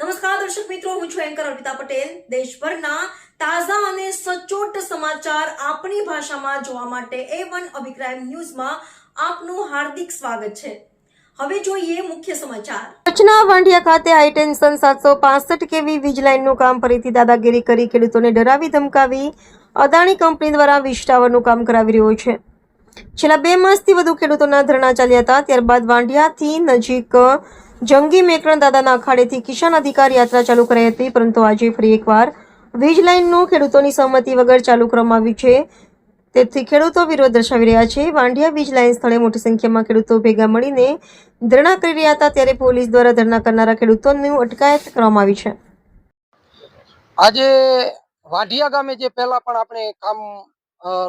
નમસ્કાર, દર્શક મિત્રો, હું છું એન્કર અર્પિતા પટેલ. દેશભરના તાજા અને સચોટ સમાચાર આપણી ભાષામાં જોવા માટે એ વન અભિપ્રાય ન્યૂઝમાં આપનું હાર્દિક સ્વાગત છે. હવે જોઈએ મુખ્ય સમાચાર. કચ્છના વાંઢિયા ખાતે હાઈ સાતસો પાસઠ કેવી વીજ લાઇનનું કામ ફરીથી દાદાગીરી કરી ખેડૂતોને ડરાવી ધમકાવી, અદાણી કંપની દ્વારા વીજ ટાવરનું કામ કરાવી રહ્યો છે. છેલ્લા બે માસથી વધુ ખેડૂતોના ધરણા ચાલ્યા હતા, ત્યારબાદ વાંઢિયાથી નજીક જંગી મેકરણ દાદાના અખાડેથી કિસાન અધિકાર યાત્રા ચાલુ કરાઈ હતી, પરંતુ આજે ફરી એકવાર વીજ લાઇનનું ખેડૂતોની સહમતિ વગર ચાલુ કરવામાં આવ્યું છે. તેથી ખેડૂતો વિરોધ દર્શાવી રહ્યા છે. વાંઢિયા વીજ લાઇન સ્થળે મોટી સંખ્યામાં ખેડૂતો ભેગા મળીને ધરણા કરી રહ્યા હતા, ત્યારે પોલીસ દ્વારા ધરણા કરનારા ખેડૂતોની અટકાયત કરવામાં આવી છે. આજે વાઢિયા ગામે જે પહેલા પણ આપણે કામ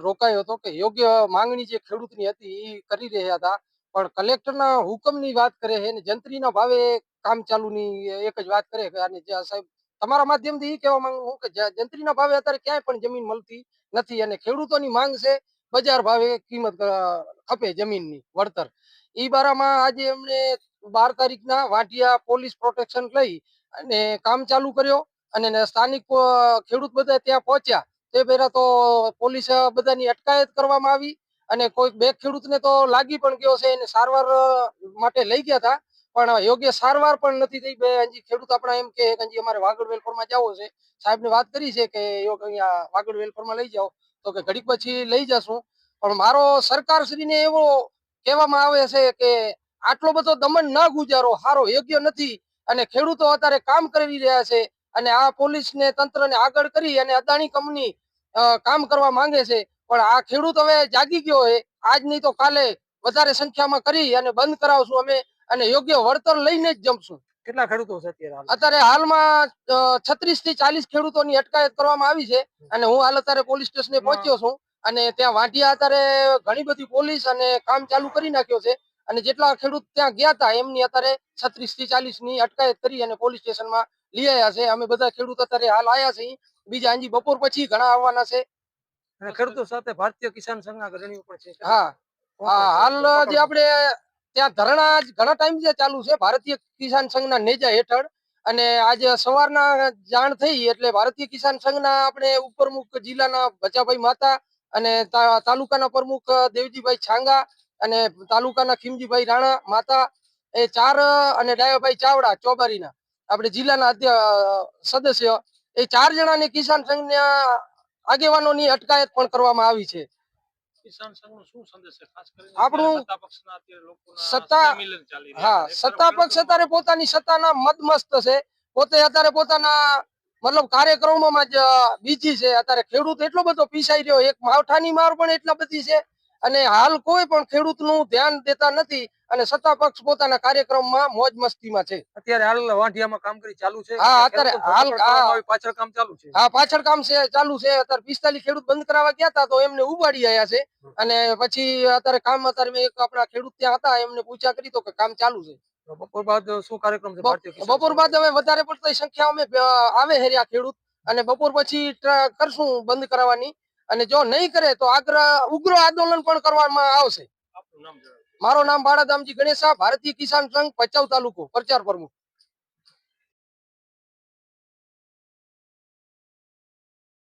રોકાયો હતો કે યોગ્ય માંગણી જે ખેડૂતની હતી એ કરી રહ્યા હતા. પણ કલેક્ટરના હુકમની વાત કરે છે અને જંત્રીના ભાવે કામ ચાલુની એક જ વાત કરે અને સાહેબ તમારા માધ્યમથી એ કહેવા માંગુ છું કે જંત્રીના ભાવે અત્યારે ક્યાંય પણ જમીન મળતી નથી અને ખેડૂતોની માંગ છે બજાર ભાવે કિંમત ખપે જમીનની વળતર. ઈ બારામાં આજે એમણે બાર તારીખના વાંટિયા પોલીસ પ્રોટેક્શન લઈ અને કામ ચાલુ કર્યો અને સ્થાનિક ખેડૂત બધા ત્યાં પહોંચ્યા. તે પહેલા તો પોલીસ બધાની અટકાયત કરવામાં આવી અને કોઈ બે ખેડૂતને તો લાગી પણ ગયો છે, એને સારવાર માટે લઈ ગયા હતા. પણ યોગ્ય સારવાર પણ નથી થઈ. હજી ખેડૂત આપણા એમ કે હજી અમારે વાગડ વેલફોરમાં જવું છે. સાહેબને વાત કરી છે કે, યોગ અહીંયા વાગડ વેલફોરમાં લઈ જાઓ. તો કે ઘડીક પછી લઈ જશું. પણ મારો સરકારશ્રીને એવો કહેવામાં આવે છે કે, આટલો બધો દમન ન ગુજારો. સારો યોગ્ય નથી. અને ખેડૂતો અત્યારે કામ કરી રહ્યા છે. અને આ પોલીસને તંત્રને આગળ કરી અને અદાણી કંપની કામ કરવા માંગે છે. પણ આ ખેડૂત હવે જાગી ગયો હોય આજ નહીં તો કાલે વધારે સંખ્યામાં કરી અને બંધ કરાવશું અમે અને યોગ્ય વળતર લઈને જ જમશું. કેટલા ખેડૂતો છે અત્યારે અત્યારે હાલમાં છત્રીસથી ચાલીસ ખેડૂતોની અટકાયત કરવામાં આવી છે અને હું હાલ અત્યારે પોલીસ સ્ટેશને પહોંચ્યો છું અને ત્યાં વાંઢિયા અત્યારે ઘણી બધી પોલીસ અને કામ ચાલુ કરી નાખ્યો છે અને જેટલા ખેડૂત ત્યાં ગયા હતા એમની અત્યારે છત્રીસથી ચાલીસની અટકાયત કરી અને પોલીસ સ્ટેશનમાં લઈ આવ્યા છે. અમે બધા ખેડૂત અત્યારે હાલ આવ્યા છીએ. બીજા હજી બપોર પછી ઘણા આવવાના છે. અને ખેડૂતો સાથે ભારતીય કિસાન સંઘના અગ્રણીઓ પણ છે. હા. હા હાલ જે આપણે ત્યાં ધરણા ઘણા ટાઈમ જે ચાલુ છે ભારતીય કિસાન સંઘના નેજા હેઠળ અને આજે સવારના જાણ થઈ એટલે ભારતીય કિસાન સંઘના આપણે ઉપપ્રમુખ જિલ્લાના ભચાભાઈ માતા અને તાલુકાના પ્રમુખ દેવજીભાઈ છાંગા અને તાલુકાના ખીમજીભાઈ રાણા માતા એ ચાર અને ડાયાભાઈ ચાવડા ચોબારીના. આપણે જિલ્લાના સદસ્ય. એ ચાર જણાની કિસાન સંઘના આગેવાનોની અટકાયત પણ કરવામાં આવી છે. આપણું સત્તા હા સત્તા પક્ષ અત્યારે પોતાની સત્તાના મદમસ્ત છે. પોતે અત્યારે પોતાના મતલબ કાર્યક્રમોમાં જ બીજી છે. અત્યારે ખેડૂત એટલો બધો પીસાઈ રહ્યો એક માવઠાની માર પણ એટલા બધી છે. અને હાલ કોઈ પણ ખેડૂતનું ધ્યાન દેતા નથી. અને સત્તા પક્ષ પોતાના કાર્યક્રમમાં મોજ મસ્તીમાં છે. અત્યારે હાલ વાંઢિયામાં કરી ચાલુ છે. હા, અત્યારે હાલ- પાછળ કામ ચાલુ છે. હા પાછળ કામ છે ચાલુ છે. અત્યારે પિસ્તાલીસ ખેડૂત બંધ કરાવવા ગયા હતા તો એમને ઉબાડી આવ્યા છે. અને પછી અત્યારે કામ અત્યારે એક આપણા ખેડૂત ત્યાં હતા એમને પૂછા કરી તો કે કામ ચાલુ છે. બપોર બાદ શું કાર્યક્રમ છે બપોર બાદ હવે વધારે પડતી સંખ્યા અમે, આવે હેર્યા ખેડૂત. અને બપોર પછી કરશું બંધ કરાવવાની. અને જો નહીં કરે તો આગ્રહ ઉગ્ર આંદોલન પણ કરવામાં આવશે. આપનું નામ જણાવો. મારું નામ બાળાધામજી ગણેશા ભારતીય કિસાન સંઘ ભચાઉ તાલુકો પ્રચાર પ્રમુખ.